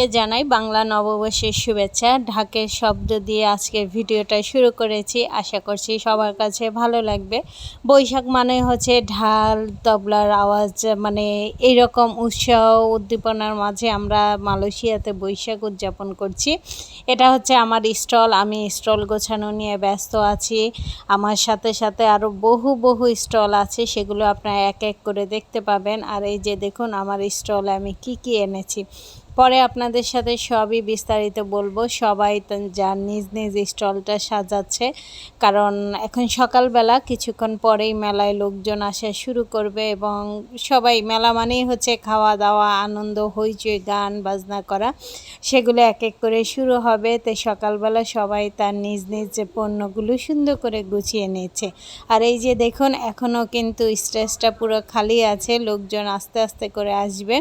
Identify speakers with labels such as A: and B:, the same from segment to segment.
A: সকলকে জানাই বাংলা নববর্ষের শুভেচ্ছা। ঢাকের শব্দ দিয়ে আজকের ভিডিওটা শুরু করেছি। আশা করছি সবার কাছে ভালো লাগবে। বৈশাখ মানে হচ্ছে ঢাল, তবলার আওয়াজ মানে এইরকম উৎসাহ উদ্দীপনার মাঝে আমরা মালয়েশিয়াতে বৈশাখ উদযাপন করছি। এটা হচ্ছে আমার স্টল, আমি স্টল গোছানো নিয়ে ব্যস্ত আছি। আমার সাথে সাথে আরও বহু বহু স্টল আছে, সেগুলো আপনারা এক এক করে দেখতে পাবেন। আর এই যে দেখুন, আমার স্টলে আমি কি কি এনেছি। পরে আপনাদের সাথে সবই বিস্তারিত বলব। সবাই যার নিজ নিজ স্টলটা সাজাচ্ছে। কারণ এখন সকালবেলা, কিছুক্ষণ পরেই মেলায় লোকজন আসা শুরু করবে এবং সবাই, মেলা মানেই হচ্ছে খাওয়া দাওয়া আনন্দ, হইচই, গান, বাজনা করা। সেগুলো এক এক করে শুরু হবে। তো সকালবেলা সবাই তার নিজ নিজ যে পণ্যগুলো সুন্দর করে গুছিয়ে নিচ্ছে। আর এই যে দেখুন, এখনও কিন্তু স্টেজটা পুরো খালি আছে। লোকজন আস্তে আস্তে করে আসবে।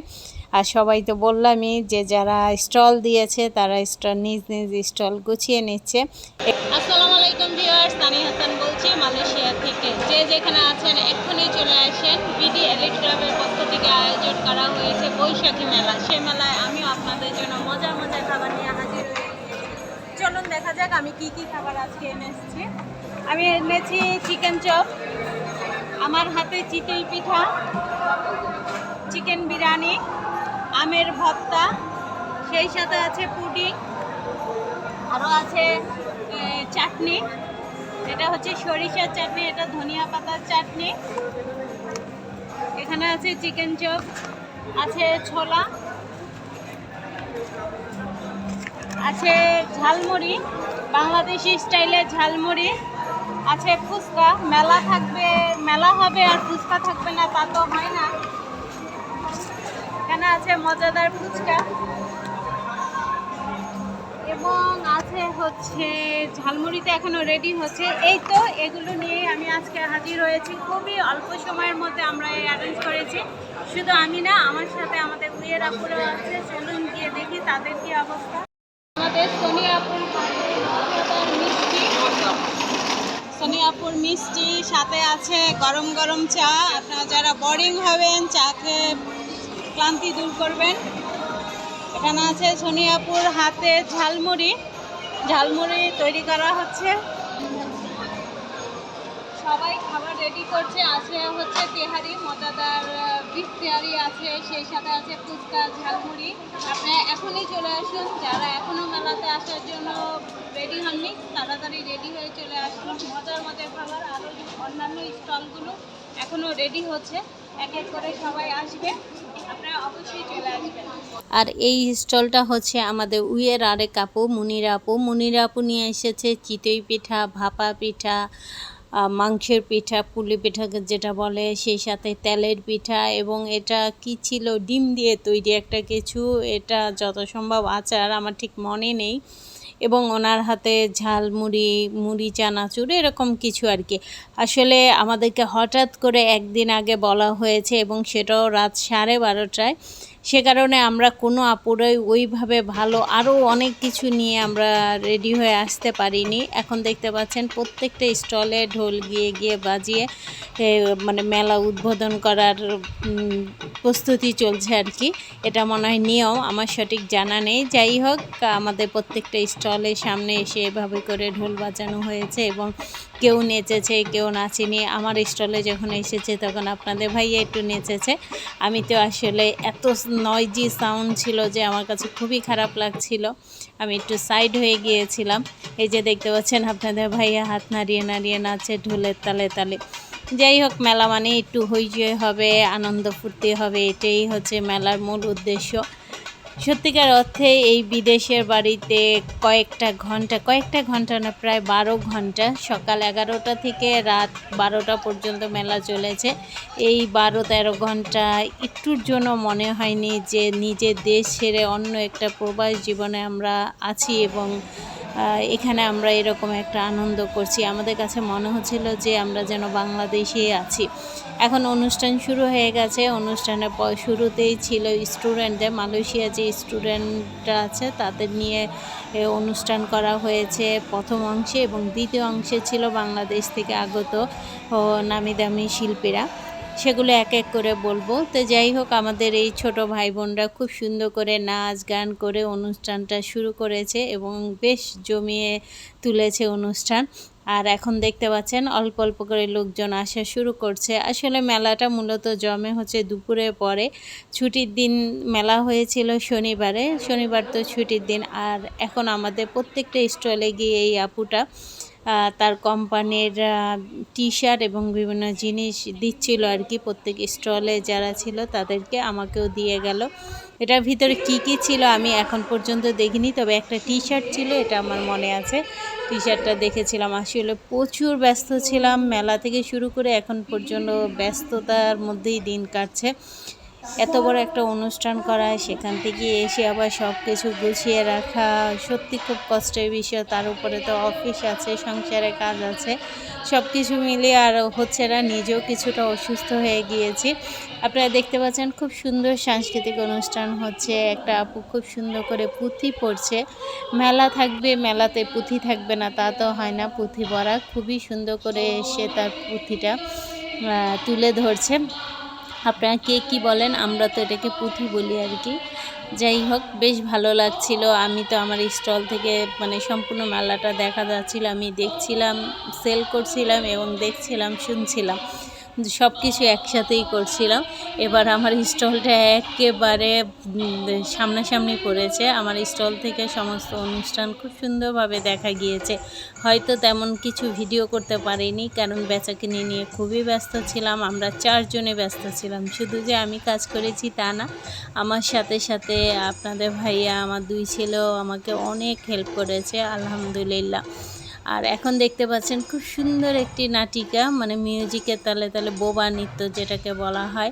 A: আর সবাই তো বললামই যে যারা স্টল দিয়েছে, তারা স্টল নিজ নিজ স্টল গুছিয়ে নিচ্ছে। আসসালামু আলাইকুম ভিউয়ার্স তানি হাসান বলছি মালয়েশিয়া থেকে। যে যেখানে আছেন, এক্ষুনি চলে আসেন। বিডি এলিট পক্ষ থেকে আয়োজন করা হয়েছে বৈশাখী মেলা। সে মেলায় আমিও আপনাদের জন্য মজা মজার খাবার নিয়ে হাজির চলুন দেখা যাক আমি কি কি খাবার আজকে এনেছি। আমি এনেছি চিকেন চপ, আমার হাতে চিতই পিঠা, চিকেন বিরিয়ানি আমের ভর্তা, সেই সাথে আছে পুডিং আরও আছে চাটনি। এটা হচ্ছে সরিষার চাটনি, এটা ধনিয়া পাতার চাটনি। এখানে আছে চিকেন চপ, আছে ছোলা, আছে ঝালমুড়ি, বাংলাদেশি স্টাইলের ঝালমুড়ি, আছে ফুচকা। মেলা থাকবে, মেলা হবে আর ফুচকা থাকবে না, তা তো হয় না। আছে, মজাদার ফুচকা। এবং আছে হচ্ছে, ঝালমুড়িতে এখনও রেডি হচ্ছে। এই তো, এগুলো নিয়ে আমি আজকে হাজির হয়েছি। খুবই অল্প সময়ের মধ্যে আমরা এই অ্যারেঞ্জ করেছি। শুধু আমি না, আমার সাথে আমাদের উইয়ের আপুরও আছে, চলুন গিয়ে দেখি তাদের কি অবস্থা। আমাদের সোনিয়াপুর মিষ্টি। সোনিয়াপুর মিষ্টি সাথে আছে গরম গরম চা। আপনারা যারা বোরিং হবেন, চা খেয়ে ক্লান্তি দূর করবেন। এখানে আছে সোনিয়াপুর হাতে ঝালমুড়ি। ঝালমুড়ি তৈরি করা হচ্ছে। সবাই খাবার রেডি করছে। আছে হচ্ছে তেহারি, মজাদার বিফ তেহারি আছে, সেই সাথে আছে ফুচকা, ঝালমুড়ি। আপনি এখনই চলে আসুন। যারা এখনও মেলাতে আসার জন্য রেডি হননি, তাড়াতাড়ি রেডি হয়ে চলে আসুন। মজার মজার খাবার আরও অন্যান্য স্টলগুলো এখনও রেডি হচ্ছে। এক এক করে সবাই আসবে। আর এই স্টলটা হচ্ছে আমাদের উইয়ের আরেক আপু, মুনিরা আপু। মুনিরা আপু নিয়ে এসেছে চিতই পিঠা, ভাপা পিঠা মাংসের পিঠা, পুলি পিঠা যেটা বলে, সেই সাথে তেলের পিঠা এবং এটা কি ছিল, ডিম দিয়ে তৈরি একটা কিছু। এটা যত সম্ভব আচার আমার ঠিক মনে নেই। এবং ওনার হাতে ঝাল, মুড়ি মুড়ি, চানাচুর এরকম কিছু আর কি। আসলে আমাদেরকে হঠাৎ করে একদিন আগে বলা হয়েছে এবং সেটাও রাত সাড়ে বারোটায়। সে কারণে আমরা কোনো আপুরাই ওইভাবে ভালো আরও অনেক কিছু নিয়ে আমরা রেডি হয়ে আসতে পারিনি। এখন দেখতে পাচ্ছেন প্রত্যেকটা স্টলে ঢোল গিয়ে গিয়ে বাজিয়ে মানে মেলা উদ্বোধন করার প্রস্তুতি চলছে আর কি। এটা মনে হয় নিয়ম, আমার সঠিক জানা নেই। যাই হোক, আমাদের প্রত্যেকটা স্টলের সামনে এসে এভাবে করে ঢোল বাজানো হয়েছে এবং কেউ নেচেছে, কেউ নাচেনি। আমার স্টলে যখন এসেছে তখন আপনাদের ভাইয়া একটু নেচেছে। আমি তো আসলে এত নয়জি সাউন্ড ছিল যে আমার কাছে খুবই খারাপ লাগছিল। আমি একটু সাইড হয়ে গিয়েছিলাম। এই যে দেখতে পাচ্ছেন আপনাদের ভাইয়া হাত নাড়িয়ে নাড়িয়ে নাচে ঢোলের তালে তালে। যাই হোক, মেলা মানে একটু হইচই হবে, আনন্দ ফুর্তি হবে, এটাই হচ্ছে মেলার মূল উদ্দেশ্য। সত্যিকার অর্থে এই বিদেশের বাড়িতে কয়েকটা ঘণ্টা কয়েকটা ঘণ্টা না, প্রায় বারো ঘণ্টা, সকাল এগারোটা থেকে রাত বারোটা পর্যন্ত মেলা চলেছে। এই বারো তেরো ঘণ্টা একটুর জন্য মনে হয়নি যে নিজের দেশ ছেড়ে অন্য একটা প্রবাস জীবনে আমরা আছি এবং এখানে আমরা এরকম একটা আনন্দ করছি। আমাদের কাছে মনে হচ্ছিল যে আমরা যেন বাংলাদেশে আছি। এখন অনুষ্ঠান শুরু হয়ে গেছে। অনুষ্ঠানের শুরুতেই ছিল স্টুডেন্টদের, মালয়েশিয়া যে স্টুডেন্টরা আছে তাদের নিয়ে অনুষ্ঠান করা হয়েছে প্রথম অংশে এবং দ্বিতীয় অংশে ছিল বাংলাদেশ থেকে আগত নামি দামি শিল্পীরা।
B: সেগুলো এক এক করে বলব। তো যাই হোক, আমাদের এই ছোট ভাই বোনরা খুব সুন্দর করে নাচ গান করে অনুষ্ঠানটা শুরু করেছে এবং বেশ জমিয়ে তুলেছে অনুষ্ঠান। আর এখন দেখতে পাচ্ছেন, অল্প অল্প করে লোকজন আসা শুরু করছে। আসলে মেলাটা মূলত জমে হচ্ছে দুপুরের পরে। ছুটির দিন মেলা হয়েছিল শনিবারে। শনিবার তো ছুটির দিন। আর এখন আমাদের প্রত্যেকটা স্টলে গিয়ে এই আপুটা তার কোম্পানির টি শার্ট এবং বিভিন্ন জিনিস দিচ্ছিল আর কি। প্রত্যেক স্টলে যারা ছিল তাদেরকে আমাকেও দিয়ে গেল। এটার ভিতরে কি কি ছিল আমি এখন পর্যন্ত দেখিনি, তবে একটা টি শার্ট ছিল, এটা আমার মনে আছে। টি শার্টটা দেখেছিলাম, আসলে প্রচুর ব্যস্ত ছিলাম। মেলা থেকে শুরু করে এখন পর্যন্ত ব্যস্ততার মধ্যেই দিন কাটছে। এত বড় একটা অনুষ্ঠান করা সেখান থেকে এসে আবার সব কিছু গুছিয়ে রাখা, সত্যি খুব কষ্টের বিষয়, তার উপরে তো অফিস আছে, সংসারে কাজ আছে সব কিছু মিলিয়ে আর হচ্ছে না, নিজেও কিছুটা অসুস্থ হয়ে গিয়েছি। আপনারা দেখতে পাচ্ছেন খুব সুন্দর সাংস্কৃতিক অনুষ্ঠান হচ্ছে, একটা আপু খুব সুন্দর করে পুঁথি পড়ছে। মেলা থাকবে, মেলাতে পুঁথি থাকবে না, তা তো হয় না, পুঁথি পড়া খুবই সুন্দর করে সে তার পুঁথিটা তুলে ধরছে। আপনারা কে কি বলেন, আমরা তো এটাকে পুঁথি বলি আর কি। যাই হোক, বেশ ভালো লাগছিল। আমি তো আমার স্টল থেকে মানে সম্পূর্ণ মেলাটা দেখা যাচ্ছিল, আমি দেখছিলাম সেল করছিলাম এবং দেখছিলাম, শুনছিলাম। সব কিছু একসাথেই করছিলাম। এবার আমার স্টলটা একেবারে সামনাসামনি পড়েছে। আমার স্টল থেকে সমস্ত অনুষ্ঠান খুব সুন্দরভাবে দেখা গিয়েছে। হয়তো তেমন কিছু ভিডিও করতে পারিনি, কারণ বেচাকিনি নিয়ে খুবই ব্যস্ত ছিলাম। আমরা চারজনে ব্যস্ত ছিলাম। শুধু যে আমি কাজ করেছি তা না, আমার সাথে সাথে আপনাদের ভাইয়া, আমার দুই ছেলেও আমাকে অনেক হেল্প করেছে, আলহামদুলিল্লাহ। আর এখন দেখতে পাচ্ছেন খুব সুন্দর একটি নাটিকা মানে মিউজিকের তালে তালে বোবা নৃত্য যেটাকে বলা হয়।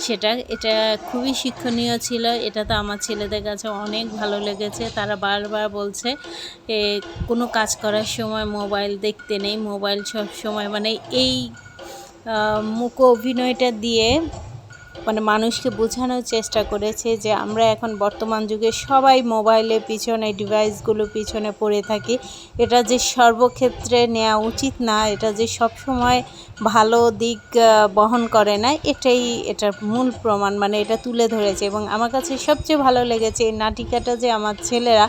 B: সেটা এটা খুবই শিক্ষণীয় ছিল। এটা তো আমার ছেলেদের কাছে অনেক ভালো লেগেছে। তারা বারবার বলছে এ, কোনো কাজ করার সময় মোবাইল দেখতে নেই। মোবাইল সব সময় মানে এই মূক অভিনয়টা দিয়ে মানে মানুষকে বোঝানোর চেষ্টা করেছে যে আমরা এখন বর্তমান যুগে সবাই মোবাইলের পিছনে ডিভাইসগুলো পিছনে পড়ে থাকি। এটা যে সর্বক্ষেত্রে নেওয়া উচিত না, এটা যে সব সময় ভালো দিক বহন করে না, এটাই এটার মূল প্রমাণ মানে এটা তুলে ধরেছে। এবং আমার কাছে সবচেয়ে ভালো লেগেছে এই নাটিকাটা যে আমার ছেলেরা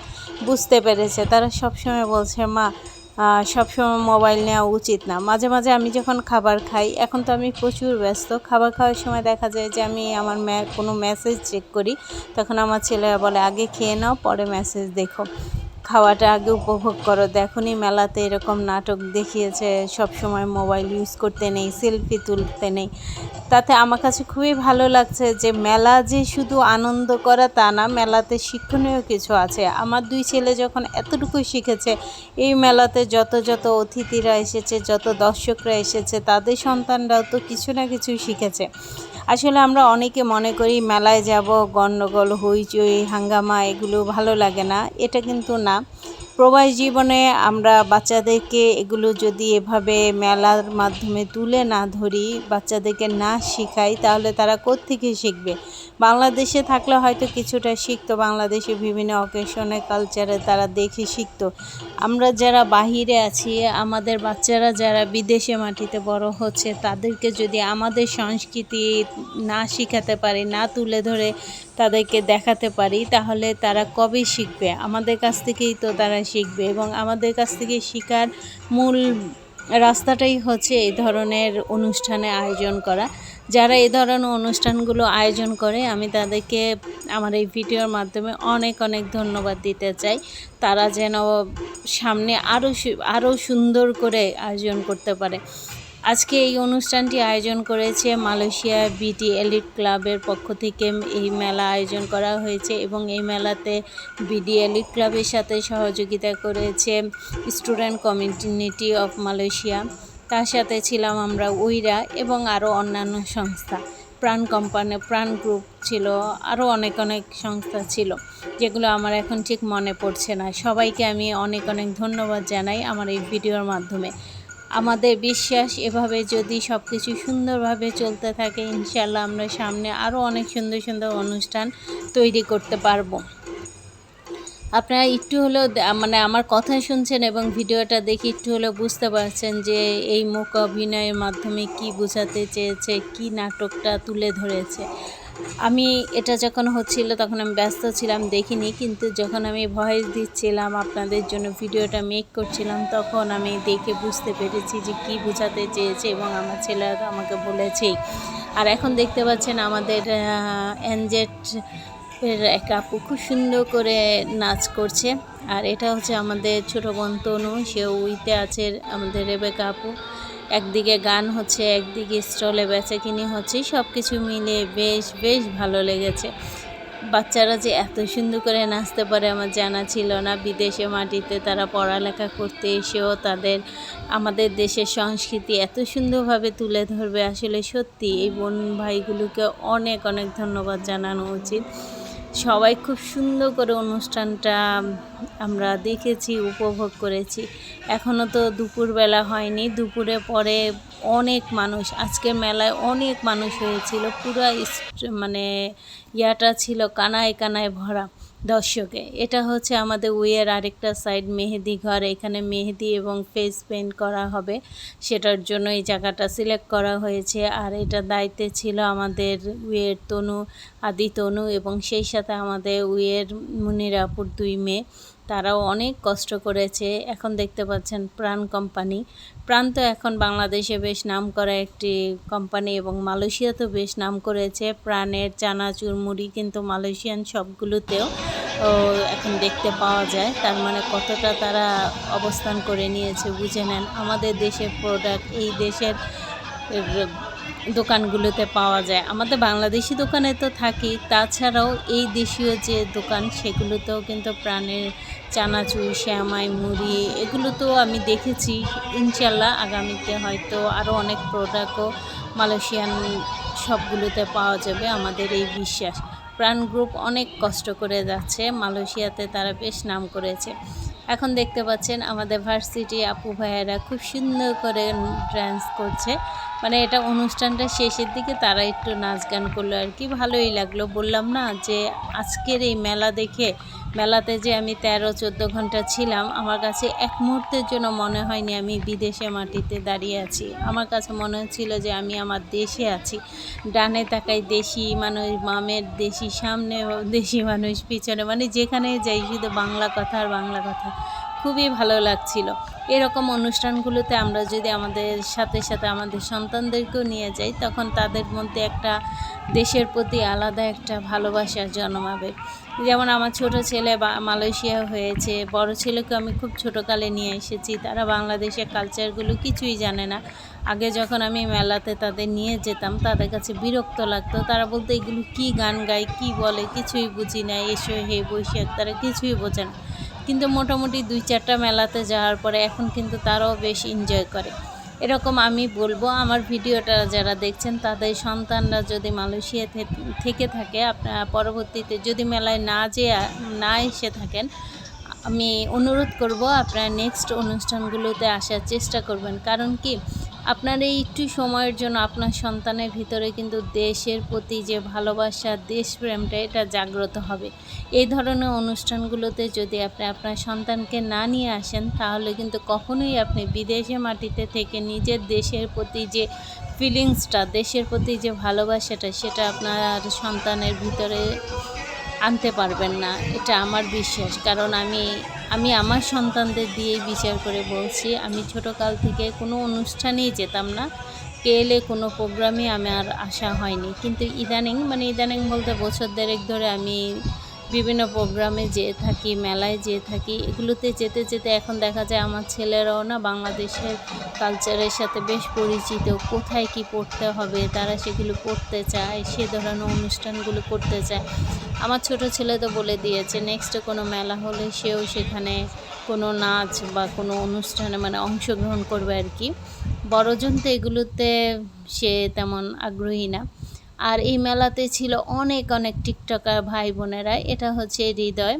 B: বুঝতে পেরেছে। তারা সবসময় বলছে, মা সবসময় মোবাইল নেওয়া উচিত না। মাঝে মাঝে আমি যখন খাবার খাই, এখন তো আমি প্রচুর ব্যস্ত। খাবার খাওয়ার সময় দেখা যায় যে আমি আমার কোনো মেসেজ চেক করি, তখন আমার ছেলেরা বলে, আগে খেয়ে নাও, পরে মেসেজ দেখো। খাওয়াটা আগে উপভোগ করো। দেখনি মেলাতে এরকম নাটক দেখিয়েছে সব সময় মোবাইল ইউজ করতে নেই সেলফি তুলতে নেই। তাতে আমার কাছে খুবই ভালো লাগছে যে মেলা যে শুধু আনন্দ করা তা না, মেলাতে শিক্ষণীয় কিছু আছে। আমার দুই ছেলে যখন এতটুকু শিখেছে, এই মেলাতে যত যত অতিথিরা এসেছে, যত দর্শকরা এসেছে, তাদের সন্তানরাও তো কিছু না কিছু শিখেছে। আসলে আমরা অনেকে মনে করি মেলায় যাব গণ্ডগোল হইচই, হাঙ্গামা, এগুলো ভালো লাগে না। এটা কিন্তু না। প্রবাস জীবনে আমরা বাচ্চাদেরকে এগুলো যদি এভাবে মেলার মাধ্যমে তুলে না ধরি, বাচ্চাদেরকে না শেখাই, তাহলে তারা কোত্থেকে শিখবে? বাংলাদেশে থাকলে হয়তো কিছুটা শিখতো, বাংলাদেশে বিভিন্ন অকেশনে কালচারে তারা দেখে শিখতো। আমরা যারা বাহিরে আছি, আমাদের বাচ্চারা যারা বিদেশে মাটিতে বড় হচ্ছে, তাদেরকে যদি আমাদের সংস্কৃতি না শেখাতে পারি, না তুলে ধরে তাদেরকে দেখাতে পারি, তাহলে তারা কবে শিখবে? আমাদের কাছ থেকেই তো তারা শিখবে এবং আমাদের কাছ থেকে শেখার মূল রাস্তাটাই হচ্ছে এই ধরনের অনুষ্ঠানে আয়োজন করা। যারা এই ধরনের অনুষ্ঠানগুলো আয়োজন করে, আমি তাদেরকে আমার এই ভিডিওর মাধ্যমে অনেক অনেক ধন্যবাদ দিতে চাই। তারা যেন সামনে আরও আরও সুন্দর করে আয়োজন করতে পারে। আজকে এই অনুষ্ঠানটি আয়োজন করেছে মালয়েশিয়া বিটি এলিট ক্লাবের পক্ষ থেকে এই মেলা আয়োজন করা হয়েছে এবং এই মেলাতে বিডি এলিট ক্লাবের সাথে সহযোগিতা করেছে স্টুডেন্ট কমিউনিটি অফ মালয়েশিয়া। তার সাথে ছিলাম আমরা উইরা এবং আরও অন্যান্য সংস্থা। প্রাণ কোম্পানি, প্রাণ গ্রুপ ছিল আরও অনেক অনেক সংস্থা ছিল, যেগুলো আমার এখন ঠিক মনে পড়ছে না। সবাইকে আমি অনেক অনেক ধন্যবাদ জানাই আমার এই ভিডিওর মাধ্যমে। আমাদের বিশ্বাস এভাবে যদি সব কিছু সুন্দরভাবে চলতে থাকে ইনশাল্লাহ আমরা সামনে আরও অনেক সুন্দর সুন্দর অনুষ্ঠান তৈরি করতে পারব। আপনারা একটু হলেও মানে আমার কথা শুনছেন এবং ভিডিওটা দেখে একটু হলেও বুঝতে পারছেন যে এই মুখ অভিনয়ের মাধ্যমে কি বোঝাতে চেয়েছে, কি নাটকটা তুলে ধরেছে। আমি এটা যখন হচ্ছিল তখন আমি ব্যস্ত ছিলাম, দেখিনি। কিন্তু যখন আমি ভয়েস দিচ্ছিলাম আপনাদের জন্য, ভিডিওটা মেক করছিলাম, তখন আমি দেখে বুঝতে পেরেছি যে কি বোঝাতে চেয়েছে এবং আমার ছেলেরা আমাকে বলেছেই। আর এখন দেখতে পাচ্ছেন আমাদের এনজেট এর এক আপু খুব সুন্দর করে নাচ করছে। আর এটা হচ্ছে আমাদের ছোটো বোন তনু, সে উইতে আছে আমাদের রেবেকা আপু। একদিকে গান হচ্ছে, একদিকে স্টলে বেচাকিনি হচ্ছে সব কিছু মিলে বেশ বেশ ভালো লেগেছে। বাচ্চারা যে এত সুন্দর করে নাচতে পারে আমার জানা ছিল না। বিদেশে মাটিতে তারা পড়ালেখা করতে এসেও তাদের, আমাদের দেশের সংস্কৃতি এত সুন্দরভাবে তুলে ধরবে। আসলে সত্যি এই বোন ভাইগুলোকে অনেক অনেক ধন্যবাদ জানানো উচিত। সবাই খুব সুন্দর করে অনুষ্ঠানটা আমরা দেখেছি, উপভোগ করেছি। এখনও তো দুপুরবেলা হয়নি, দুপুরে পরে অনেক মানুষ, আজকে মেলায় অনেক মানুষ হয়েছিল। পুরো মানে ইয়াটা ছিল কানায় কানায় ভরা। দর্শকে। এটা হচ্ছে আমাদের উইয়ের আরেকটা সাইড, মেহেদি ঘর। এখানে মেহেদি এবং ফেস পেন্ট করা হবে। সেটার জন্য এই জায়গাটা সিলেক্ট করা হয়েছে। আর এটা দায়িত্বে ছিল আমাদের উইয়ের তনু, আদি তনু এবং সেই সাথে আমাদের উইয়ের মুনিরাপুর দুই মেয়ে। তারাও অনেক কষ্ট করেছে। এখন দেখতে পাচ্ছেন প্রাণ কোম্পানি। প্রাণ তো এখন বাংলাদেশে বেশ নাম করা একটি কোম্পানি এবং মালয়েশিয়াতেও বেশ নাম করেছে। প্রাণের চানাচুর মুড়ি কিন্তু মালয়েশিয়ান সবগুলোতেও এখন দেখতে পাওয়া যায়। তার মানে কতটা তারা অবস্থান করে নিয়েছে বুঝে নেন। আমাদের দেশের প্রোডাক্ট এই দেশের দোকানগুলোতে পাওয়া যায়। আমাদের বাংলাদেশি দোকানে তো থাকি তাছাড়াও এই দেশীয় যে দোকান, সেগুলোতেও কিন্তু প্রাণের চানাচুর, শ্যামাই, মুড়ি এগুলো তো আমি দেখেছি। ইনশাল্লাহ আগামীতে হয়তো আরও অনেক প্রোডাক্টও মালয়েশিয়ান সবগুলোতে পাওয়া যাবে আমাদের এই বিশ্বাস। প্রাণ গ্রুপ অনেক কষ্ট করে যাচ্ছে। মালয়েশিয়াতে তারা বেশ নাম করেছে। এখন দেখতে পাচ্ছেন আমাদের ভার্সিটি আপু ভাইয়েরা খুব সুন্দর করে ডান্স করছে। মানে এটা অনুষ্ঠানটা শেষের দিকে তারা একটু নাচ গান করল আর কি, ভালোই লাগল। বললাম না যে আজকের এই মেলা দেখে, মেলাতে যে আমি তেরো, চোদ্দ ঘণ্টা ছিলাম, আমার কাছে এক মুহূর্তের জন্য মনে হয়নি আমি বিদেশে মাটিতে দাঁড়িয়ে আছি। আমার কাছে মনে হচ্ছিল যে আমি আমার দেশে আছি। ডানে তাকাই দেশি মানুষ মামের দেশি সামনে দেশি মানুষ, পিছনে মানে যেখানে যাই, শুধু বাংলা কথা আর বাংলা কথা। খুবই ভালো লাগছিল। এরকম অনুষ্ঠানগুলোতে আমরা যদি আমাদের সাথে সাথে আমাদের সন্তানদেরকেও নিয়ে যাই, তখন তাদের মধ্যে একটা দেশের প্রতি আলাদা একটা ভালোবাসা জন্মাবে যেমন আমার ছোট ছেলে মালয়েশিয়া হয়েছে, বড় ছেলেকে আমি খুব ছোটোকালে নিয়ে এসেছি। তারা বাংলাদেশের কালচারগুলো কিছুই জানে না। আগে যখন আমি মেলাতে তাদের নিয়ে যেতাম, তাদের কাছে বিরক্ত লাগতো। তারা বলতো, এগুলো কী গান গায়, কী বলে, কিছুই বুঝি না। এসো, হে বৈশাখ। তারা কিছুই বোঝে না। কিন্তু মোটামুটি দুই চারটা মেলাতে যাওয়ার পরে এখন কিন্তু তারাও বেশ এনজয় করে। এরকম আমি বলব, আমার ভিডিওটা যারা দেখছেন, তাদের সন্তানরা যদি মালয়েশিয়া থেকে থাকে, আপনারা পরবর্তীতে যদি মেলায় না যেয়ে, না এসে থাকেন, আমি অনুরোধ করব, আপনারা নেক্সট অনুষ্ঠানগুলোতে আসার চেষ্টা করবেন। কারণ কি? আপনার এই একটু সময়ের জন্য আপনার সন্তানের ভিতরে কিন্তু দেশের প্রতি যে ভালোবাসা, দেশপ্রেমটা, এটা জাগ্রত হবে। এই ধরনের অনুষ্ঠানগুলোতে যদি আপনি আপনার সন্তানকে না নিয়ে আসেন, তাহলে কিন্তু কখনোই আপনি বিদেশে মাটিতে থেকে নিজের দেশের প্রতি যে ফিলিংসটা দেশের প্রতি যে ভালোবাসাটা, সেটা আপনার সন্তানের ভিতরে আনতে পারবেন না। এটা আমার বিশ্বাস। কারণ আমি আমি আমার সন্তানদের দিয়েই বিচার করে বলছি, আমি ছোটোকাল থেকে কোনো অনুষ্ঠানেই যেতাম না। কেলে কোনো প্রোগ্রামে আমার আসা হয়নি। কিন্তু ইদানিং মানে ইদানিং বলতে বছর দেড়েক ধরে আমি বিভিন্ন প্রোগ্রামে যেয়ে থাকি, মেলায় যেয়ে থাকি, এগুলোতে যেতে যেতে এখন দেখা যায় আমার ছেলেরাও না বাংলাদেশের কালচারের সাথে বেশ পরিচিত, কোথায় কি পড়তে হবে, তারা সেগুলো পড়তে চায়, সে ধরনের অনুষ্ঠানগুলো করতে চায়। আমার ছোট ছেলে তো বলে দিয়েছে নেক্সট কোনো মেলা হলে সেও সেখানে কোনো নাচ বা কোনো অনুষ্ঠানে মানে অংশগ্রহণ করবে আর কি। বড়জন তো এগুলোতে সে তেমন আগ্রহী না। আর এই মেলাতে ছিল অনেক অনেক টিকটকার ভাই বোনেরা। এটা হচ্ছে হৃদয়।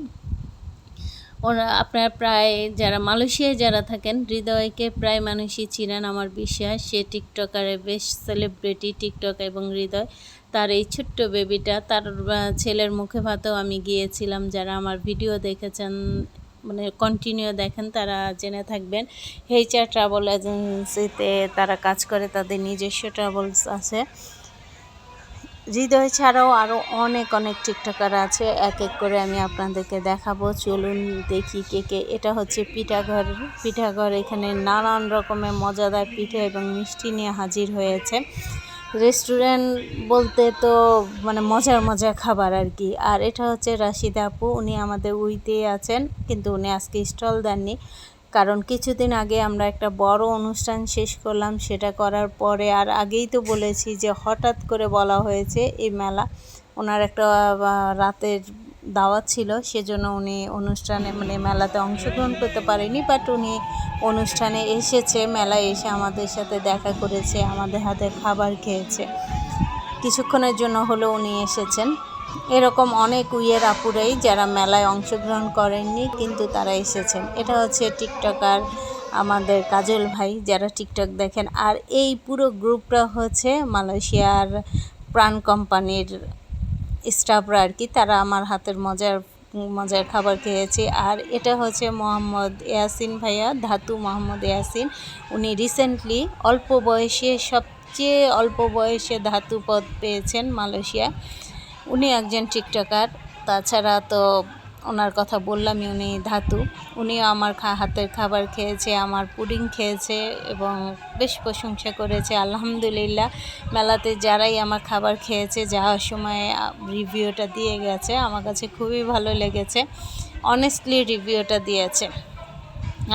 B: ওরা আপনার প্রায় যারা মালয়েশিয়ায় যারা থাকেন, হৃদয়কে প্রায় মানুষই চিনেন আমার বিশ্বাস। সে টিকটকারে বেশ সেলিব্রিটি টিকটক এবং হৃদয়। তার এই ছোট্ট বেবিটা তার ছেলের মুখে ভাতেও আমি গিয়েছিলাম। যারা আমার ভিডিও দেখেছেন মানে কন্টিনিউ দেখেন, তারা জেনে থাকবেন। হেইচার ট্রাভেল এজেন্সিতে তারা কাজ করে, তাদের নিজস্ব ট্রাভেলস আছে। হৃদয় ছাড়াও আরও অনেক অনেক টিকটকার আছে। এক এক করে আমি আপনাদেরকে দেখাবো। চলুন দেখি কে কে। এটা হচ্ছে পিঠাঘর। পিঠাঘর এখানে নানান রকমের মজাদার পিঠে এবং মিষ্টি নিয়ে হাজির হয়েছে। রেস্টুরেন্ট বলতে তো মানে মজার মজার খাবার আর কি। আর এটা হচ্ছে রাশিদা আপু। উনি আমাদের উইতেই আছেন, কিন্তু উনি আজকে স্টল দেননি। কারণ কিছুদিন আগে আমরা একটা বড় অনুষ্ঠান শেষ করলাম, সেটা করার পরে আর আগেই তো বলেছি যে হঠাৎ করে বলা হয়েছে এই মেলা। ওনার একটা রাতের দাওয়াত ছিল, সেজন্য উনি অনুষ্ঠানে মানে মেলাতে অংশগ্রহণ করতে পারেনি বাট উনি অনুষ্ঠানে এসেছে, মেলায় এসে আমাদের সাথে দেখা করেছে, আমাদের হাতে খাবার খেয়েছে। কিছুক্ষণের জন্য হলেও উনি এসেছেন। এরকম অনেক উইয়ের আপুরাই যারা মেলায় অংশগ্রহণ করেননি, কিন্তু তারা এসেছেন। এটা হচ্ছে টিকটকার আমাদের কাজল ভাই, যারা টিকটক দেখেন। আর এই পুরো গ্রুপটা হচ্ছে মালয়েশিয়ার প্রাণ কোম্পানির স্টাফরা আর কি। তারা আমার হাতের মজার মজার খাবার খেয়েছে। আর এটা হচ্ছে মোহাম্মদ ইয়াসিন ভাইয়া, ধাতু মোহাম্মদ ইয়াসিন। উনি রিসেন্টলি অল্প বয়সে, সবচেয়ে অল্প বয়সে ধাতু পদ পেয়েছেন মালয়েশিয়া। উনি একজন টিকটকার, তাছাড়া তো ওনার কথা বললামই উনি ধাতু। উনিও আমার খা হাতের খাবার খেয়েছে, আমার পুডিং খেয়েছে এবং বেশ প্রশংসা করেছে, আলহামদুলিল্লাহ। মেলাতে যারাই আমার খাবার খেয়েছে, যাওয়ার সময় রিভিউটা দিয়ে গেছে, আমার কাছে খুবই ভালো লেগেছে। অনেস্টলি রিভিউটা দিয়েছে।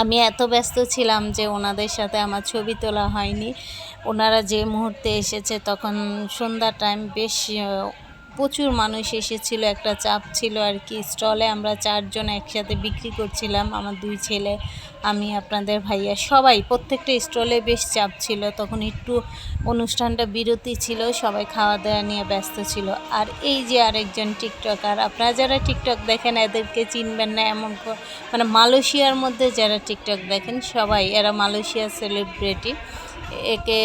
B: আমি এত ব্যস্ত ছিলাম যে ওনাদের সাথে আমার ছবি তোলা হয়নি। ওনারা যে মুহূর্তে এসেছে তখন সন্ধ্যা টাইম বেশ প্রচুর মানুষ এসেছিল, একটা চাপ ছিল আর কি। স্টলে আমরা চারজন একসাথে বিক্রি করছিলাম, আমার দুই ছেলে, আমি, আপনাদের ভাইয়া, সবাই। প্রত্যেকটা স্টলে বেশ চাপ ছিল, তখন একটু অনুষ্ঠানটা বিরতি ছিল, সবাই খাওয়া দাওয়া নিয়ে ব্যস্ত ছিল। আর এই যে আরেকজন টিকটকার, আপনারা যারা টিকটক দেখেন, এদেরকে চিনবেন না এমন মানে মালয়েশিয়ার মধ্যে যারা টিকটক দেখেন, সবাই, এরা মালয়েশিয়ার সেলিব্রিটি একে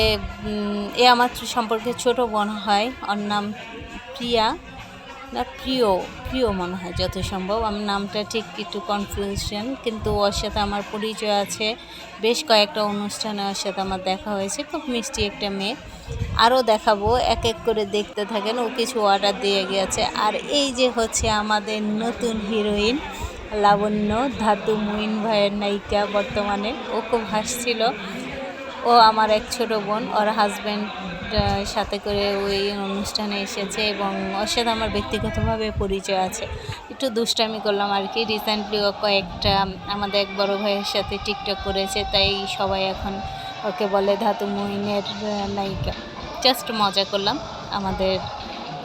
B: এ আমার সম্পর্কে ছোট বোন হয়, ওর নাম প্রিয়া। না, প্রিয় প্রিয় মনে হয় যত সম্ভব আমার নামটা ঠিক একটু কনফিউশন কিন্তু ওর সাথে আমার পরিচয় আছে। বেশ কয়েকটা অনুষ্ঠানে ওর সাথে আমার দেখা হয়েছে। খুব মিষ্টি একটা মেয়ে। আরও দেখাবো, এক এক করে দেখতে থাকেন। ও কিছু অর্ডার দিয়ে গিয়েছে। আর এই যে হচ্ছে আমাদের নতুন হিরোইন লাবণ্য, ধাতু মুইন ভাইয়ের নায়িকা বর্তমানে। ও খুব হাসছিল। ও আমার এক ছোট বোন, ওর হাজব্যান্ড সাথে করে ওই অনুষ্ঠানে এসেছে এবং ওর সাথে আমার ব্যক্তিগতভাবে পরিচয় আছে। একটু দুষ্টামি করলাম আর কি। রিসেন্টলি ও কয়েকটা আমাদের এক বড় ভাইয়ের সাথে টিকটক করেছে, তাই সবাই এখন ওকে বলে ধাতু মহিনের নায়িকা। জাস্ট মজা করলাম আমাদের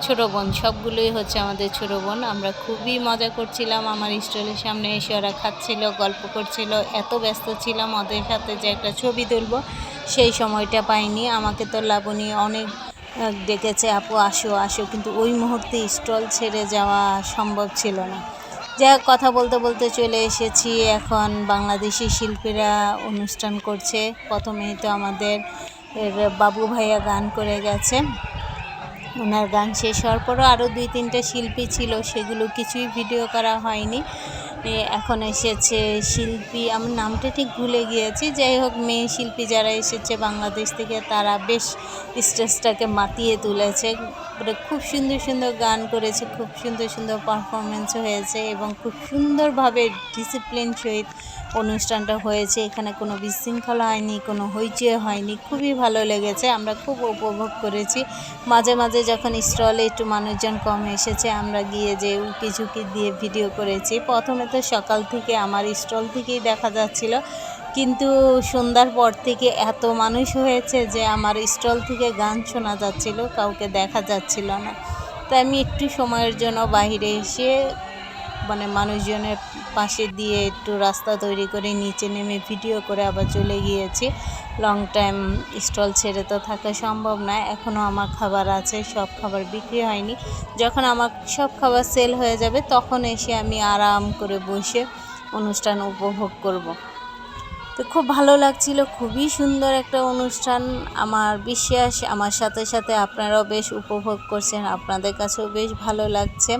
B: ছোট বোন সবগুলোই হচ্ছে আমাদের ছোট বোন। আমরা খুবই মজা করছিলাম আমার স্টলের সামনে এসে ওরা খাচ্ছিল গল্প করছিল এত ব্যস্ত ছিলাম ওদের সাথে যে একটা ছবি তুলবো সেই সময়টা পাইনি। আমাকে তো লাবণী অনেক ডেকেছে আপু আসো আসো। কিন্তু ওই মুহূর্তে স্টল ছেড়ে যাওয়া সম্ভব ছিল না। হোক, কথা বলতে বলতে চলে এসেছি। এখন বাংলাদেশি শিল্পীরা অনুষ্ঠান করছে। প্রথমেই তো আমাদের বাবু ভাইয়া গান করে গেছে। ওনার গান শেষ হওয়ার পরও আরও দুই তিনটা শিল্পী ছিল, সেগুলো কিছুই ভিডিও করা হয়নি। এখন এসেছে শিল্পী, আমার নামটা ঠিক ভুলে গিয়েছি, যাই হোক মেয়ে শিল্পী যারা এসেছে বাংলাদেশ থেকে, তারা বেশ স্টেজটাকে মাতিয়ে তুলেছে। খুব সুন্দর সুন্দর গান করেছে, খুব সুন্দর সুন্দর পারফরমেন্স হয়েছে এবং খুব সুন্দরভাবে ডিসিপ্লিন সহিত অনুষ্ঠানটা হয়েছে। এখানে কোনো বিশৃঙ্খলা হয়নি, কোনো হইচই হয়নি, খুবই ভালো লেগেছে। আমরা খুব উপভোগ করেছি। মাঝে মাঝে যখন স্টলে একটু মানুষজন কম এসেছে, আমরা গিয়ে যে উকি ঝুঁকি দিয়ে ভিডিও করেছি। প্রথমে তো সকাল থেকে আমার স্টল থেকেই দেখা যাচ্ছিল। কিন্তু সন্ধ্যার পর থেকে এত মানুষ হয়েছে যে আমার স্টল থেকে গান শোনা যাচ্ছিল, কাউকে দেখা যাচ্ছিল না। তাই আমি একটু সময়ের জন্য বাইরে এসে মানে মানুষজনের পাশে দিয়ে একটু রাস্তা তৈরি করে নিচে নেমে ভিডিও করে আবার চলে গিয়েছি। লং টাইম স্টল ছেড়ে তো থাকা সম্ভব না এখনও আমার খাবার আছে, সব খাবার বিক্রি হয়নি। যখন আমার সব খাবার সেল হয়ে যাবে, তখন এসে আমি আরাম করে বসে অনুষ্ঠান উপভোগ করব। তো খুব ভালো লাগছিল, খুবই সুন্দর একটা অনুষ্ঠান আমার বিশ্বাস, আমার সাথে সাথে আপনারাও বেশ উপভোগ করছেন, আপনাদের কাছেও বেশ ভালো লাগছে।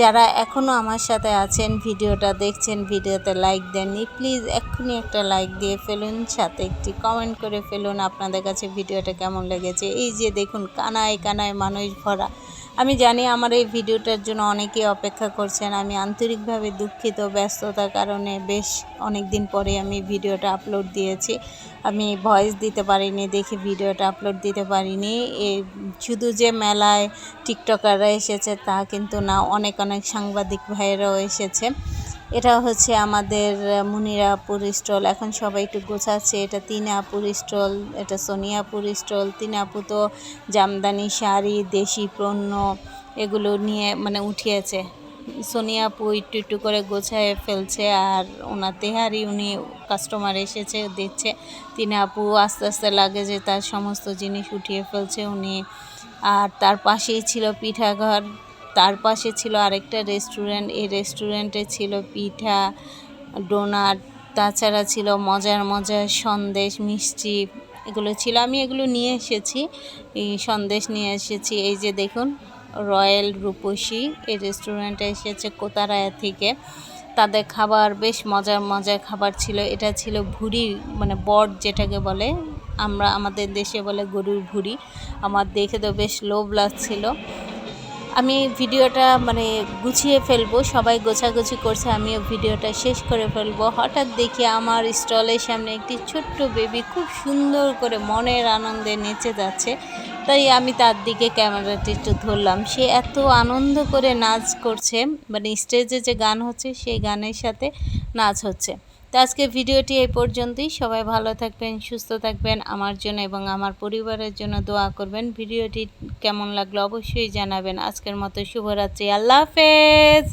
B: যারা এখনও আমার সাথে আছেন, ভিডিওটা দেখছেন, ভিডিওতে লাইক দেননি প্লিজ এক্ষুনি একটা লাইক দিয়ে ফেলুন, সাথে একটি কমেন্ট করে ফেলুন, আপনাদের কাছে ভিডিওটা কেমন লেগেছে। এই যে দেখুন, কানায় কানায় মানুষ ভরা। আমি জানি আমার এই ভিডিওটার জন্য অনেকেই অপেক্ষা করছেন। আমি আন্তরিকভাবে দুঃখিত, ব্যস্ততার কারণে বেশ অনেক দিন পরে আমি ভিডিওটা আপলোড দিয়েছি। আমি ভয়েস দিতে পারিনি, দেখে ভিডিওটা আপলোড দিতে পারিনি। এই শুধু যে মেলায় টিকটকাররা এসেছে তা কিন্তু না, অনেক অনেক সাংবাদিক ভাইয়েরাও এসেছে। এটা হচ্ছে আমাদের মুনিরাপুর স্টল। এখন সবাই একটু গোছাচ্ছে। এটা তিনাপুর স্টল, এটা সোনিয়াপুর স্টল, তিনাপু তো জামদানি শাড়ি, দেশি পণ্য এগুলো নিয়ে মানে উঠিয়েছে। সোনিয়াপু একটু একটু করে গোছায় ফেলছে আর ওনার তেহারি উনি কাস্টমার এসেছে দিচ্ছে তিনি আপু আস্তে আস্তে লাগে যে তার সমস্ত জিনিস উঠিয়ে ফেলছে উনি। আর তার পাশেই ছিল পিঠাঘর। তার পাশে ছিল আরেকটা রেস্টুরেন্ট এই রেস্টুরেন্টে ছিল পিঠা ডোনাট তাছাড়া ছিল মজার মজার সন্দেশ, মিষ্টি, এগুলো ছিল। আমি এগুলো নিয়ে এসেছি সন্দেশ নিয়ে এসেছি। এই যে দেখুন, রয়্যাল রূপসী, এই রেস্টুরেন্টে এসেছে কোতারায়া থেকে। তাদের খাবার বেশ মজার মজার খাবার ছিল। এটা ছিল ভুড়ি মানে বট যেটাকে বলে, আমরা আমাদের দেশে বলে গরুর ভুড়ি আমার দেখে তো বেশ লোভ লাগছিল। আমি ভিডিওটা মানে গুছিয়ে ফেলব, সবাই গোছাগুছি করছে, আমিও ভিডিওটা শেষ করে ফেলব। হঠাৎ দেখি আমার স্টলের সামনে একটি ছোট্ট বেবি খুব সুন্দর করে মনের আনন্দে নেচে যাচ্ছে। তাই আমি তার দিকে ক্যামেরাটি একটু ধরলাম। সে এত আনন্দ করে নাচ করছে মানে স্টেজে যে গান হচ্ছে, সেই গানের সাথে নাচ হচ্ছে। তো আজকে ভিডিওটি এই পর্যন্তই। সবাই ভালো থাকবেন, সুস্থ থাকবেন, আমার জন্য এবং আমার পরিবারের জন্য দোয়া করবেন। ভিডিওটি কেমন লাগল অবশ্যই জানাবেন। আজকের মতো শুভরাত্রি। আল্লাহ হাফেজ!